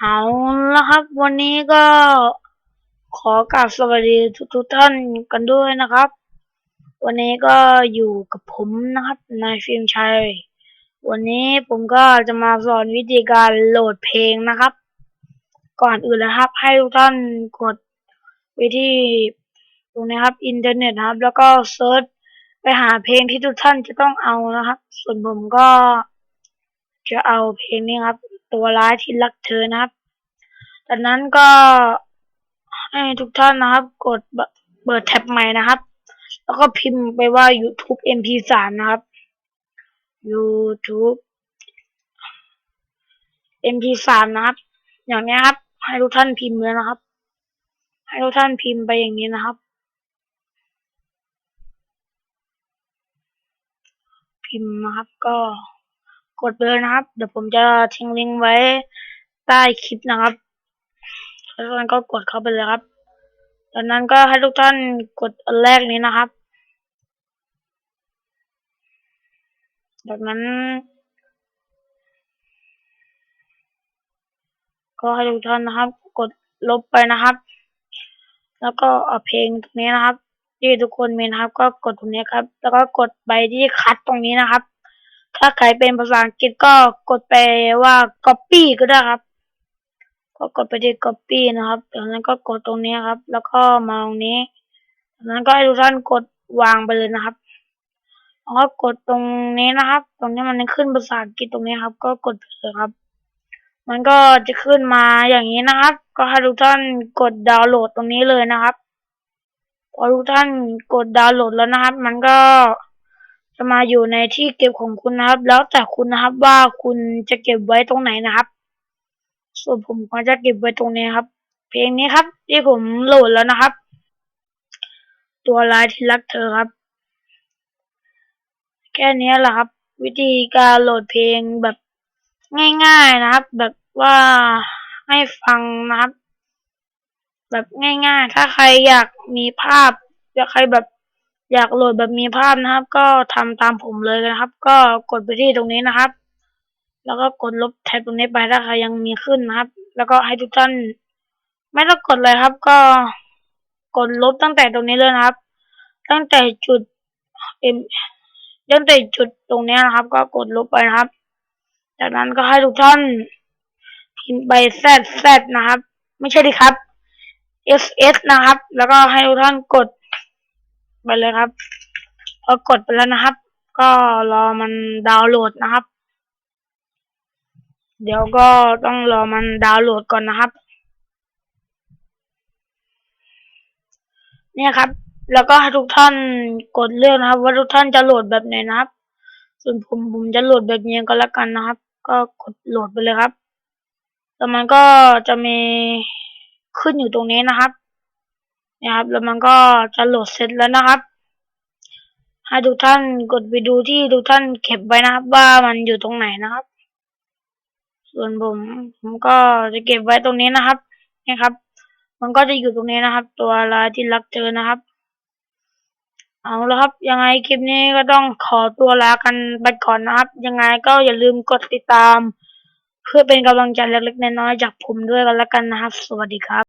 เอาละครับ วันนี้ก็ขอกราบสวัสดีทุกทุกท่านกันด้วยนะครับ วันนี้ก็อยู่กับผมนะครับนายฟิล์มชัย วันนี้ผมก็จะมาสอนวิธีการโหลดเพลงนะครับ ก่อนอื่นนะครับ ให้ทุกท่านกดไปที่ตรงนี้ครับ อินเทอร์เน็ตนะครับ แล้วก็เซิร์ชไปหาเพลงที่ทุกท่านจะต้องเอานะครับ ส่วนผมก็จะเอาเพลงนี้ครับ ตัวร้ายที่รักเธอนะครับ จากนั้นก็ให้ทุกท่านนะครับ กดเบเปิดแท็บใหม่นะครับ แล้วก็พิมพ์ไปว่า YouTube MP3 นะครับ YouTube MP3 นะครับ อย่างนี้ครับ ให้ทุกท่านพิมพ์เลยนะครับ ให้ทุกท่านพิมพ์ไปอย่างนี้นะครับ พิมพ์นะครับก็ กดไปเลยนะครับ เดี๋ยวผมจะทิ้งลิงก์ไว้ใต้คลิปนะครับแล้วทุกท่านก็กดเข้าไปเลยครับจากนั้นก็ให้ทุกท่านกดอันแรกนี้นะครับจากนั้น ก็ให้ทุกท่านนะครับ กดลบไปนะครับ แล้วก็เอาเพลงตรงนี้นะครับ ที่ทุกคนมีนะครับ ก็กดตรงนี้ครับ แล้วก็กดไปที่คัดตรงนี้นะครับ ถ้าใครเป็นภาษาอังกฤษก็กดไปว่า copy ก็ได้ครับ ก็กดไปที่ copy นะครับจากนั้นก็กดตรงนี้ครับ แล้วก็มาตรงนี้จากนั้นก็ให้ทุกท่านกดวางไปเลยนะครับแล้วก็กดตรงนี้นะครับ ตรงนี้มันขึ้นภาษาอังกฤษตรงนี้ครับ ก็กดไปเลยครับ มันก็จะขึ้นมาอย่างนี้นะครับ ก็ให้ทุกท่านกดดาวน์โหลดตรงนี้เลยนะครับ พอทุกท่านกดดาวน์โหลดแล้วนะครับ มันก็ จะมาอยู่ในที่เก็บของคุณนะครับ แล้วแต่คุณนะครับว่าคุณจะเก็บไว้ตรงไหนนะครับ ส่วนผมก็จะเก็บไว้ตรงนี้ครับ เพลงนี้ครับ ที่ผมโหลดแล้วนะครับ ตัวร้ายที่รักเธอครับ แค่นี้แหละครับ วิธีการโหลดเพลงแบบง่ายๆนะครับ แบบว่าให้ฟังนะครับ แบบง่ายๆ ถ้าใครอยากมีภาพอยากใครแบบ อยากโหลดแบบมีภาพนะครับ ก็ทำตามผมเลยนะครับ ก็กดไปที่ตรงนี้นะครับ แล้วก็กดลบแท็บตรงนี้ไปถ้าใครยังมีขึ้นนะครับ แล้วก็ให้ทุกท่านไม่ต้องกดเลยครับ ก็กดลบตั้งแต่ตรงนี้เลยนะครับ ตั้งแต่จุดเอ็มตั้งแต่จุดตรงนี้นะครับ ก็กดลบไปนะครับ จากนั้นก็ให้ทุกท่านพิมพ์ไปแซดแซดนะครับ ไม่ใช่ดิครับ S S นะครับ แล้วก็ให้ทุกท่านกด ไปเลยครับพอกดไปแล้วนะครับ ก็รอมันดาวน์โหลดนะครับ เดี๋ยวก็ต้องรอมันดาวน์โหลดก่อนนะครับ เนี่ยครับ แล้วก็ให้ทุกท่านกดเลือกนะครับ ว่าทุกท่านจะโหลดแบบไหนนะครับ ส่วนผมผมจะโหลดแบบนี้ก็แล้วกันนะครับ ก็กดโหลดไปเลยครับแล้วมันก็จะมีขึ้นอยู่ตรงนี้นะครับ นะครับ แล้วมันก็จะโหลดเสร็จแล้วนะครับ ให้ทุกท่านกดไปดูที่ทุกท่านเก็บไว้นะครับ ว่ามันอยู่ตรงไหนนะครับ ส่วนผมผมก็จะเก็บไว้ตรงนี้นะครับนี่ครับ มันก็จะอยู่ตรงนี้นะครับ ตัวลายที่รักเจอนะครับ เอาละครับ ยังไงคลิปนี้ก็ต้องขอตัวลากันไปก่อนนะครับ ยังไงก็อย่าลืมกดติดตาม เพื่อเป็นกำลังใจเล็กๆน้อยๆจากผมด้วยกันแล้วกันนะครับ สวัสดีครับ